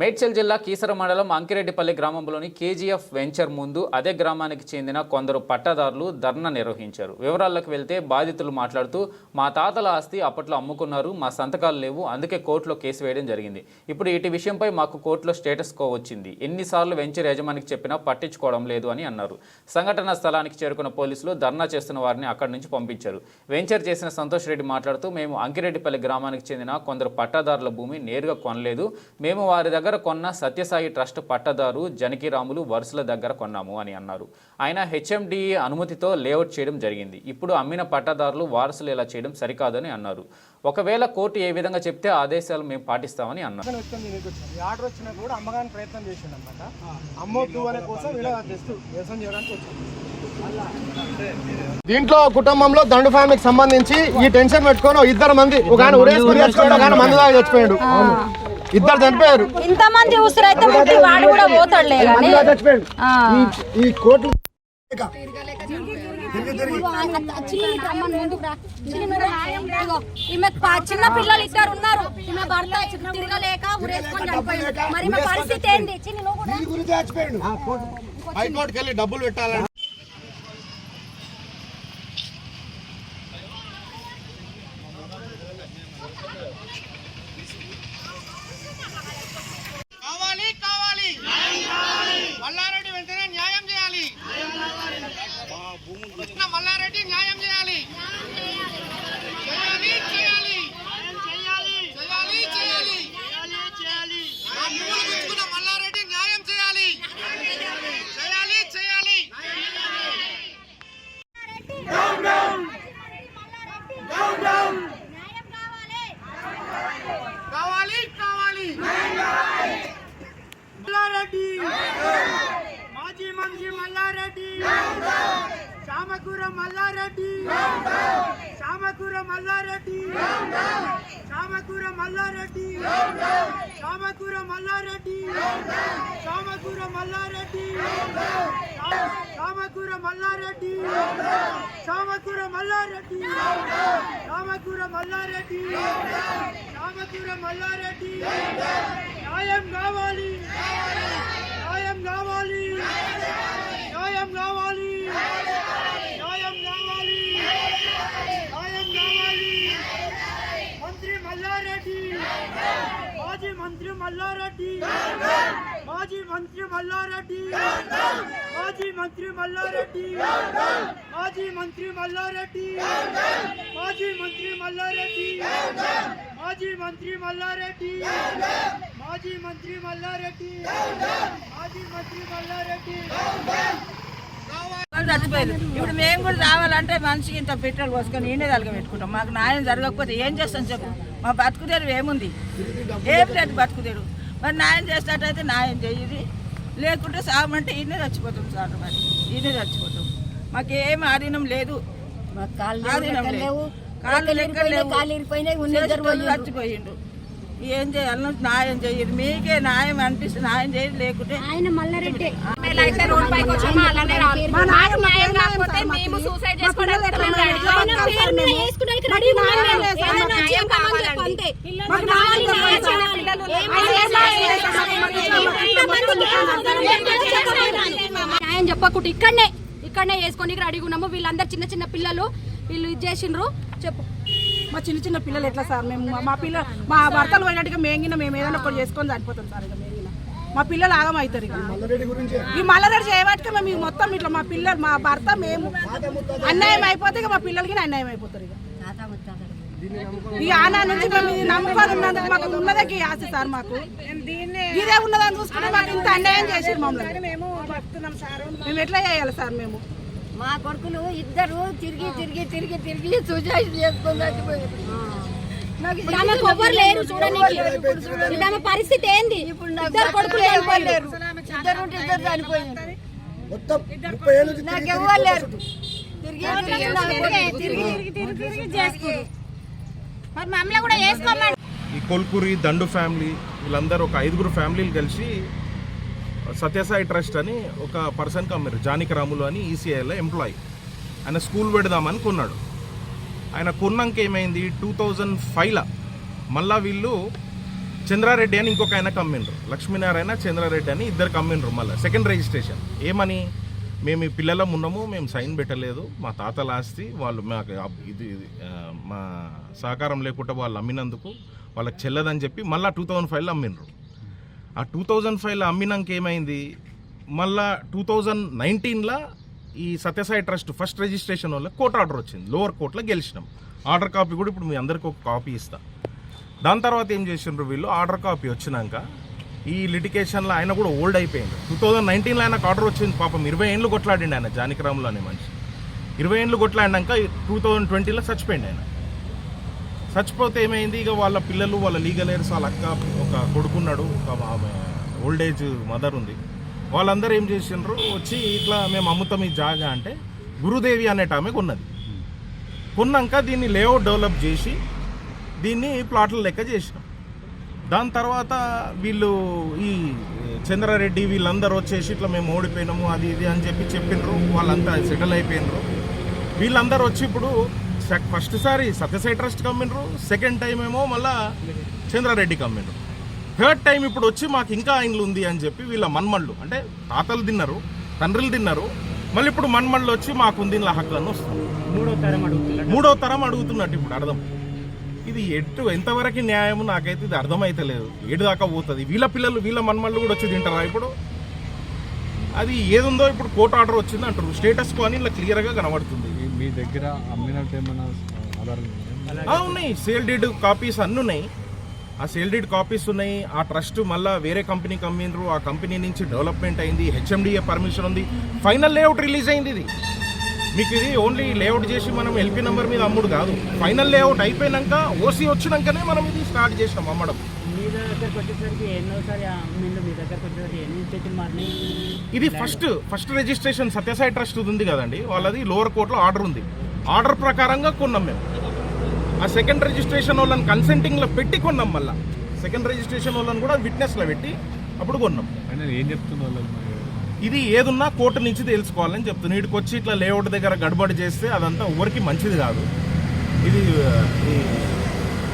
మేడ్చల్ జిల్లా కీసర మండలం అంకిరెడ్డిపల్లి గ్రామంలోని కేజీఎఫ్ వెంచర్ ముందు అదే గ్రామానికి చెందిన కొందరు పట్టాదారులు ధర్నా నిర్వహించారు. వివరాల్లోకి వెళ్తే బాధితులు మాట్లాడుతూ మా తాతల ఆస్తి అప్పట్లో అమ్ముకున్నారు మా సంతకాలు లేవు అందుకే కోర్టులో కేసు వేయడం జరిగింది. ఇప్పుడు ఇటు విషయంపై మాకు కోర్టులో స్టేటస్ కో వచ్చింది. ఎన్నిసార్లు వెంచర్ యజమానికి చెప్పినా పట్టించుకోవడం లేదు అని అన్నారు. సంఘటన స్థలానికి చేరుకున్న పోలీసులు ధర్నా చేస్తున్న వారిని అక్కడి నుంచి పంపించారు. వెంచర్ చేసిన సంతోష్ రెడ్డి మాట్లాడుతూ మేము అంకిరెడ్డిపల్లి గ్రామానికి చెందిన కొందరు పట్టాదారుల భూమి నేరుగా కొనలేదు. మేము వారి దగ్గర కొన్న సత్యసాయి ట్రస్ట్ పట్టదారు జనకిరాములు వరుసల దగ్గర కొన్నాము అని అన్నారు. ఆయన హెచ్ఎండిఏ అనుమతితో లేఅవుట్ చేయడం జరిగింది. ఇప్పుడు అమ్మిన పట్టదారులు వారసులు ఇలా చేయడం సరికాదని అన్నారు. ఒకవేళ కోర్టు ఏ విధంగా చెప్తే ఆ ఆదేశాలు మేము పాటిస్తామని అన్నారు. ఆర్డర్ వచ్చినా కూడా అమ్మగాని ప్రయత్నం చేసిండు అనమాట అమ్మొద్దు అనే కోసం ఇలా జస్ట్ వ్యవసాయం చేయడానికి వచ్చింది దీంట్లో కుటుంబంలో దండు ఫ్యామిలీకి సంబంధించి ఈ టెన్షన్ పెట్టుకొని ఇద్దరు మంది ఒక ఆయన ఉరేసుకుని చచ్చిపోయాడు ఒక ఆయన మందు దాకా చచ్చిపోయాడు. ఇద్దరు చనిపోయారు. ఇంతమంది ఉసిరైతే వాడు కూడా పోతాడులే కానీ చిన్న పిల్లలు ఇద్దరు ఉన్నారు ఈమె భర్త తిరగలేక ఉరేసుకొని మరి పరిస్థితి ఏంటి హైకోర్టుకి డబ్బులు పెట్టాలని చామకూర మల్లారెడ్డి. చామకూర మల్లారెడ్డి. చామకూర మల్లారెడ్డి. చామకూర మల్లారెడ్డి. చామకూర మల్లారెడ్డి. చామకూర మల్లారెడ్డి. చామకూర మల్లారెడ్డి. చామకూర మల్లారెడ్డి. చామకూర మల్లారెడ్డి. న్యాయం కావాలి. న్యాయం కావాలి. న్యాయం కావాలి. మంత్రి మల్లారెడ్డి మాజీ మంత్రి మల్లారెడ్డి మాజీ మంత్రి మల్లారెడ్డి మాజీ మంత్రి మల్లారెడ్డి మాజీ మంత్రి మల్లారెడ్డి మాజీ మంత్రి మల్లారెడ్డి మాజీ మంత్రి మల్లారెడ్డి మాజీ మంత్రి మల్లారెడ్డి వాళ్ళు చచ్చిపోయారు ఇప్పుడు మేము కూడా రావాలంటే మనిషికి ఇంత పెట్రోల్ పోసుకొని ఈయనే తలగ పెట్టుకుంటాం. మాకు న్యాయం జరగకపోతే ఏం చేస్తాం చెప్పు? మా బతుకుదేరు ఏముంది? ఏం లేదు బతుకుదేరు మరి న్యాయం చేసినట్టయితే న్యాయం చెయ్యి లేకుంటే సాగమంటే ఈయనే చచ్చిపోతాం సార్ మరి. ఈయనే చచ్చిపోతాం మాకు ఏం ఆధీనం లేదు. ఆధీనం లేదు. కాళ్ళు లెక్క లేవు. చచ్చిపోయిండు ఏం చేయాలన్నా న్యాయం చెయ్యదు మీకే న్యాయం అనిపిస్తుంది న్యాయం చేయదు లేకుంటే ఆయన మల్లారెడ్డి. అయితే రోడ్ పైకి వచ్చామో? అలానే రావాలి. మాకు న్యాయం కాకపోతే మేము సూసైడ్ చేసుకోవడానికి ఆయన పేరు మీద వేసుకోవడానికి రెడీ ఉన్నాం మేము. ఏదైనా వచ్చి చెప్పమని చెప్పు అంతే. మాకు కావాలి న్యాయం చేయాలి. ఏం చేయాలి? న్యాయం చెప్పకుండా ఇక్కడనే ఇక్కడనే వేసుకొని రెడీగా ఉన్నాము. వీళ్ళందరూ చిన్న చిన్న పిల్లలు. వీళ్ళు ఇది చేసిండ్రు. చెప్పు. మా చిన్న చిన్న పిల్లలు ఎట్లా సార్? మేము మా- మా పిల్ల మా భర్తలు పోయినట్టుగా మేంగిన మేము ఏదైనా ఒకటి చేసుకొని చనిపోతాం సార్ ఇక మేంగిన మా పిల్లలు ఆగమవుతారు ఇక. ఈ మల్లరెడ్డి చేయబట్టుగా మేము ఇక మొత్తం ఇట్లా మా పిల్లలు మా భర్త మేము అన్యాయం అయిపోతే ఇక మా పిల్లలకి అన్యాయం అయిపోతారు ఇక. ఈ ఆనా నుంచి మేము ఇది నమ్ముకొని ఉన్నందుకు మాకు ఉన్నదకి ఆశ సార్ మాకు. ఇదే ఉన్నదని చూసుకుంటే మాకు ఇంత అన్యాయం చేసారు మమ్మల్ని. మేము మేము ఎట్లా చేయాలి సార్ మేము? మా కొడుకులు ఇద్దరు తిరిగి తిరిగి తిరిగి తిరిగి సుజాయిష్ చేసుకుని ఈ కొల్కూరి దండు ఫ్యామిలీ వీళ్ళందరూ ఒక ఐదుగురు ఫ్యామిలీలు కలిసి సత్యసాయి ట్రస్ట్ అని ఒక పర్సన్కి అమ్మారు జానిక రాములు అని ఈసీఐలో ఎంప్లాయీ. ఆయన స్కూల్ పెడదామని కొన్నాడు. ఆయన కొన్నాక ఏమైంది? టూ థౌజండ్ ఫైవ్లో మళ్ళా వీళ్ళు చంద్రారెడ్డి అని ఇంకొక ఆయన కమ్మిండ్రు. లక్ష్మీనారాయణ చంద్రారెడ్డి అని ఇద్దరు కమ్మిండ్రు మళ్ళీ. Second registration. ఏమని? మేము ఈ పిల్లలం ఉన్నాము మేము సైన్ పెట్టలేదు. మా తాతల ఆస్తి వాళ్ళు మాకు ఇది ఇది, మా సహకారం లేకుండా వాళ్ళు అమ్మినందుకు వాళ్ళకి చెల్లదని చెప్పి మళ్ళీ టూ థౌజండ్ ఫైవ్లో అమ్మిండ్రు. ఆ టూ థౌజండ్ ఫైవ్లో అమ్మినాక ఏమైంది మళ్ళా టూ థౌజండ్ నైన్టీన్లో ఈ సత్యసాయి ట్రస్ట్ ఫస్ట్ రిజిస్ట్రేషన్ వల్ల కోర్టు ఆర్డర్ వచ్చింది. లోవర్ కోర్టులో గెలిచినాం. ఆర్డర్ కాపీ కూడా ఇప్పుడు మీ అందరికి ఒక కాపీ ఇస్తా. దాని తర్వాత ఏం చేసిండ్రు వీళ్ళు? ఆర్డర్ కాపీ వచ్చినాక ఈ లిటికేషన్లో ఆయన కూడా ఓల్డ్ అయిపోయింది టూ థౌజండ్ నైన్టీన్లో ఆయనకు ఆర్డర్ వచ్చింది. పాపం ఇరవై ఏళ్ళు కొట్లాడిండి ఆయన. జానకిరాములు అనే మనిషి. ఇరవై ఏళ్ళు కొట్లాడినాక టూ థౌజండ్ ట్వంటీలో చచ్చిపోయింది ఆయన. చచ్చిపోతే ఏమైంది? ఇక వాళ్ళ పిల్లలు వాళ్ళ లీగల్ ఎయిర్స్ వాళ్ళ అక్క ఒక కొడుకున్నాడు ఒక ఆమె ఓల్డ్ ఏజ్ మదర్ ఉంది. వాళ్ళందరూ ఏం చేసిండ్రు? వచ్చి ఇట్లా మేము అమ్ముతాం ఈ జాగా అంటే గురుదేవి అనేట ఆమె కొన్నది. కొన్నాక దీన్ని లేఅవుట్ డెవలప్ చేసి దీన్ని ప్లాట్ల లెక్క చేసినాం. దాని తర్వాత వీళ్ళు ఈ చంద్రారెడ్డి వీళ్ళందరూ వచ్చేసి ఇట్లా మేము ఓడిపోయినాము అది ఇది అని చెప్పి చెప్పిండ్రు వాళ్ళంతా సెటిల్ అయిపోయినారు. వీళ్ళందరూ వచ్చి ఇప్పుడు ఫస్ట్ సారి సత్యసాయి ట్రస్ట్ కమ్మిండ్రు సెకండ్ టైం ఏమో మళ్ళా చంద్రారెడ్డి కమ్మిండ్రు. థర్డ్ టైం ఇప్పుడు వచ్చి మాకు ఇంకా ఆయనలు ఉంది అని చెప్పి వీళ్ళ మన్మళ్ళు అంటే తాతలు తిన్నారు తండ్రులు తిన్నారు మళ్ళీ ఇప్పుడు మన్మళ్ళు వచ్చి మాకు ఉంది ఇలా హక్కు అని వస్తుంది మూడో తరం అడుగుతున్నారు. మూడో తరం అడుగుతున్నట్టు ఇప్పుడు అర్థం. ఇది ఎటు ఎంతవరకు న్యాయం నాకైతే ఇది అర్థమైతలేదు. ఏడు దాకా పోతుంది. వీళ్ళ పిల్లలు వీళ్ళ మన్మళ్ళు కూడా వచ్చి తింటారా ఇప్పుడు? అది ఏదుందో ఇప్పుడు కోర్టు ఆర్డర్ వచ్చింది అంటారు. స్టేటస్ కో అని ఇలా క్లియర్గా కనబడుతుంది. మీ- దగ్గర అమ్మినట్టు ఏమైనా ఆధారాలు ఉన్నాయి? సేల్ డీడ్ కాపీస్ అన్నీ ఉన్నాయి. ఆ సేల్ డీడ్ కాపీస్ ఉన్నాయి. ఆ ట్రస్ట్ మళ్ళీ వేరే కంపెనీకి అమ్మిండ్రు. ఆ కంపెనీ నుంచి డెవలప్మెంట్ అయింది. హెచ్ఎండిఏ పర్మిషన్ ఉంది. ఫైనల్ లేఅవుట్ రిలీజ్ అయింది ఇది. మీకు ఇది ఓన్లీ లేఅవుట్ చేసి మనం ఎల్పీ నెంబర్ మీద అమ్ముడు కాదు. ఫైనల్ లేఅవుట్ అయిపోయినాక ఓసీ వచ్చినాకనే మనం ఇది స్టార్ట్ చేసినాం అమ్మడం. దగ్గరకు వచ్చేసరికి ఎన్నోసారి మీ దగ్గరకు వచ్చేసరికి ఎన్ని చేతులు మారినాయి? ఇది first first registration Satyasai trust ఉంది కదండి. వాళ్ళది లోవర్ కోర్టులో ఆర్డర్ ఉంది. ఆర్డర్ ప్రకారంగా కొన్నాం మేము. ఆ సెకండ్ రిజిస్ట్రేషన్ వాళ్ళని కన్సెంటింగ్లో పెట్టి కొన్నాం మళ్ళా. సెకండ్ రిజిస్ట్రేషన్ వాళ్ళని కూడా విట్నెస్లో పెట్టి అప్పుడు కొన్నాం. ఆయన ఏం చెప్తున్నారు? ఇది ఏదున్నా కోర్టు నుంచి తెలుసుకోవాలని చెప్తున్నా. వీడికి వచ్చి ఇట్లా లేఅవుట్ దగ్గర గడబడి చేస్తే అదంతా ఎవరికి మంచిది కాదు. ఇది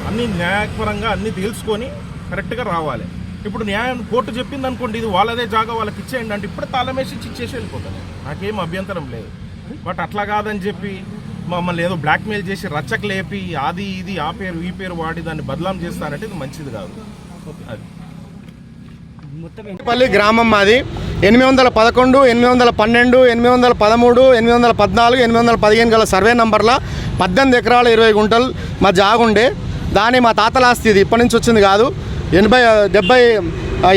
అన్ని న్యాయపరంగా అన్ని తెలుసుకొని కరెక్ట్గా రావాలి. ఇప్పుడు న్యాయం కోర్టు చెప్పింది అనుకోండి ఇది వాళ్ళదే జాగా వాళ్ళకి ఇచ్చేయండి అంటే ఇప్పుడు తలమేసి ఇచ్చి ఇచ్చేసి వెళ్ళిపోతాను నాకేం అభ్యంతరం లేదు. బట్ అట్లా కాదని చెప్పి మమ్మల్ని ఏదో బ్లాక్మెయిల్ చేసి రచ్చకు లేపి అది ఇది ఆ పేరు ఈ పేరు వాడి దాన్ని బదలాం చేస్తానంటే ఇది మంచిది కాదు. అది. పల్లి గ్రామం మాది. ఎనిమిది వందల పదకొండు ఎనిమిది వందల పన్నెండు ఎనిమిది వందల పదమూడు ఎనిమిది వందల పద్నాలుగు ఎనిమిది వందల పదిహేను గల సర్వే నంబర్ల పద్దెనిమిది ఎకరాల ఇరవై గుంటలు మా జాగుండే. దాని మా తాతల ఆస్తి ఇది. ఇప్పటి నుంచి వచ్చింది కాదు. ఎనభై డెబ్బై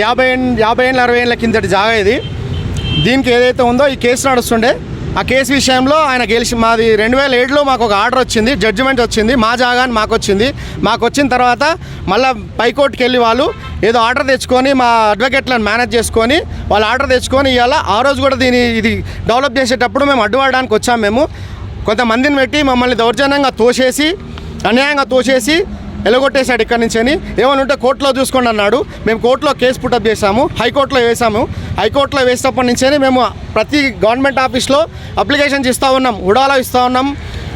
యాభై యాభై ఏళ్ళ అరవై ఏళ్ళ కిందటి జాగా ఇది. దీనికి ఏదైతే ఉందో ఈ కేసు నడుస్తుండే. ఆ కేసు విషయంలో ఆయన గెలిచి మాది రెండు వేల ఏడులో మాకు ఒక ఆర్డర్ వచ్చింది జడ్జిమెంట్ వచ్చింది మా జాగాని మాకు వచ్చింది. మాకు వచ్చిన తర్వాత మళ్ళీ పైకోర్టుకి వెళ్ళి వాళ్ళు ఏదో ఆర్డర్ తెచ్చుకొని మా అడ్వకేట్లను మేనేజ్ చేసుకొని వాళ్ళు ఆర్డర్ తెచ్చుకొని ఇవాళ ఆ రోజు కూడా దీని ఇది డెవలప్ చేసేటప్పుడు మేము అడ్డుపడడానికి వచ్చాము మేము. కొంతమందిని పెట్టి మమ్మల్ని దౌర్జన్యంగా తోసేసి అన్యాయంగా తోసేసి ఎలగొట్టేశాడు ఇక్కడి నుంచి అని. ఏమైనా ఉంటే కోర్టులో చూసుకోండి అన్నాడు. మేము కోర్టులో కేసు పుటప్ చేశాము. హైకోర్టులో వేసాము హైకోర్టులో వేసినప్పటి నుంచే మేము ప్రతి గవర్నమెంట్ ఆఫీస్లో అప్లికేషన్స్ ఇస్తూ ఉన్నాం. ఉడాలో ఇస్తూ ఉన్నాం.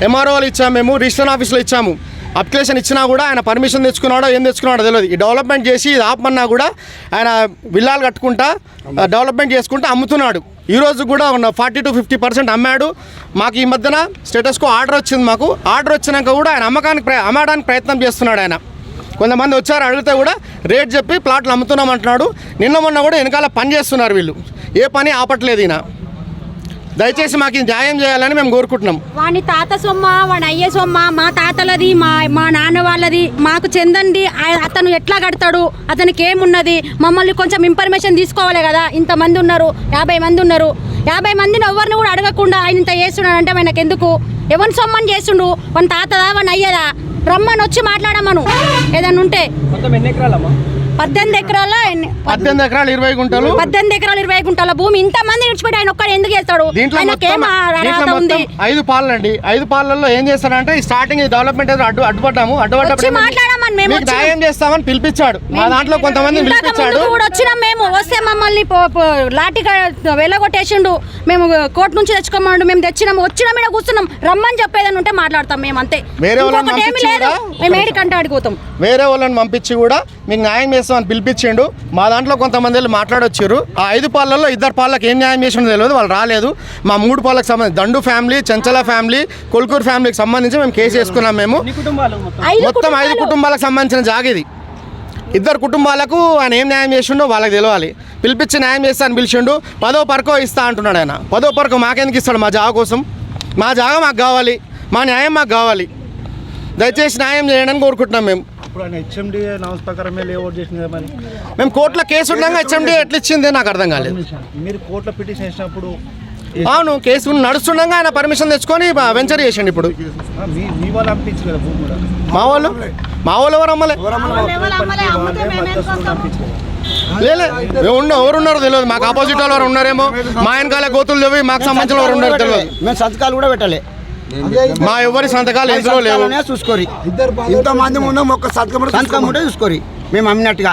ఎంఆర్ఓలు ఇచ్చాము మేము రిజిస్టర్ ఆఫీస్లో ఇచ్చాము. అప్లికేషన్ ఇచ్చినా కూడా ఆయన పర్మిషన్ తెచ్చుకున్నాడో ఏం తెచ్చుకున్నాడో తెలియదు. ఈ డెవలప్మెంట్ చేసి ఇది ఆపమన్నా కూడా ఆయన విల్లాలు కట్టుకుంటా డెవలప్మెంట్ చేసుకుంటా అమ్ముతున్నాడు. ఈరోజు కూడా ఉన్న ఫార్టీ టు ఫిఫ్టీ పర్సెంట్ అమ్మాడు. మాకు ఈ మధ్యన స్టేటస్కు ఆర్డర్ వచ్చింది మాకు. ఆర్డర్ వచ్చినాక కూడా ఆయన అమ్మకానికి ప్ర- అమ్మడానికి ప్రయత్నం చేస్తున్నాడు ఆయన. కొంతమంది వచ్చారు అడిగితే కూడా రేట్ చెప్పి ప్లాట్లు అమ్ముతున్నాం అంటున్నాడు. నిన్న మొన్న కూడా వెనకాల పని చేస్తున్నారు వీళ్ళు. ఏ పని ఆపట్లేదు ఈయన. దయచేసి మాకు న్యాయం చేయాలని మేము కోరుకుంటున్నాం. వాని తాత సొమ్మ వాడి అయ్యే సొమ్మ మా తాతలది మా మా నాన్న వాళ్ళది మాకు చెందండి. అతను ఎట్లా కడతాడు అతనికి ఏమున్నది మమ్మల్ని కొంచెం ఇన్ఫర్మేషన్ తీసుకోవాలి కదా. ఇంతమంది ఉన్నారు యాభై మంది ఉన్నారు. యాభై మందిని ఎవరిని కూడా అడగకుండా ఆయన ఇంత చేస్తున్నాడు అంటే ఆయనకు ఎందుకు? ఎవరిని సొమ్మని చేస్తుండు వాని తాతదా వాని అయ్యదా? రమ్మని వచ్చి మాట్లాడమను. ఏదన్నా ఉంటే. మొత్తం ఎన్ని ఎకరాలమ్మా? పద్దెనిమిది ఎకరాల? పద్దెనిమిది ఎకరాలు ఇరవై గుంటలు. పద్దెనిమిది ఎకరాలు ఇరవై గుంటల భూమి. ఇంత మంది విడిచిపెట్టి ఆయన ఒక్కడు ఎందుకు చేస్తాడు? ఉంది. ఐదు పాలలు అండి ఐదు పాలల్లో ఏం చేస్తారంటే ఈ స్టార్టింగ్ డెవలప్మెంట్ అడ్డు అడ్డుపడ్డాము. వచ్చి మేము మీకు న్యాయం చేస్తామని పిలిపించాడు. మా దాంట్లో కొంతమందిని ఇందాక పిలిపించాడు. కూడా వచ్చినాం మేము వస్తే మమ్మల్ని లాఠీగా వెళ్ళగొట్టేసిండు. మేము కోర్టు నుంచి తెచ్చుకోమండు మేము తెచ్చినాం వచ్చినాం ఇక్కడ కూర్చున్నాం. రమ్మని చెప్పేదని ఉంటే మాట్లాడతాం మేము అంతే. వేరే మేము ఏడికంటే ఆడిపోతాం వేరే వాళ్ళని పంపించి కూడా మీకు న్యాయం చేస్తామని పిలిపించిండు. మా దాంట్లో కొంతమంది వెళ్ళి మాట్లాడొచ్చారు. ఆ ఐదు పాలల్లో ఇద్దరు పాలకు ఏం న్యాయం చేసిండో తెలియదు వాళ్ళు రాలేదు. మా మూడు పాలకు సంబంధించి దండు ఫ్యామిలీ చెంచల ఫ్యామిలీ కొల్కూరు ఫ్యామిలీకి సంబంధించి మేము కేసు వేసుకున్నాం మేము. మొత్తం ఐదు కుటుంబాలకు సంబంధించిన జాగిది ఇద్దరు కుటుంబాలకు ఆయన ఏం న్యాయం చేసిండో వాళ్ళకి తెలియాలి పిలిపించి న్యాయం చేస్తా అని పిలిచిండు. పదో పరకో ఇస్తా అంటున్నాడు ఆయన. పదో పరకో మాకెందుకు ఇస్తాడు మా జాగ కోసం? మా జాగ మాకు కావాలి. మా న్యాయం మాకు కావాలి. దయచేసి న్యాయం చేయండి అని కోరుకుంటున్నాం మేము. మేము కోర్టులో కేసు ఉండగా హెచ్ఎండి ఎట్లా ఇచ్చింది నాకు అర్థం కాలేదు. మీరు కోర్టులో పిటిషన్ వేసినప్పుడు అవును కేసు నడుస్తుండగా ఆయన పర్మిషన్ తెచ్చుకొని వెంచర్ చేసిండు ఇప్పుడు. మీ వాళ్ళు? మా వాళ్ళు ఎవరు అమ్మలే? లేలే మేము ఉన్న ఎవరు ఉన్నారో తెలియదు. మాకు ఆపోజిట్ వాళ్ళు ఎవరు ఉన్నారేమో? మా వెనకాల గోతులు లేవు మాకు సంబంధించిన ఎవరు ఉన్నారో తెలియదు మేము సంతకాలు కూడా పెట్టలే. మా ఎవరి సంతకాలు ఎందులో లేవు. చూసుకోరి. ఇంత మంది ముందు ఒక్క సంతకం సంతకం ఉంటే చూసుకోరి. మేము అమ్మినట్టుగా.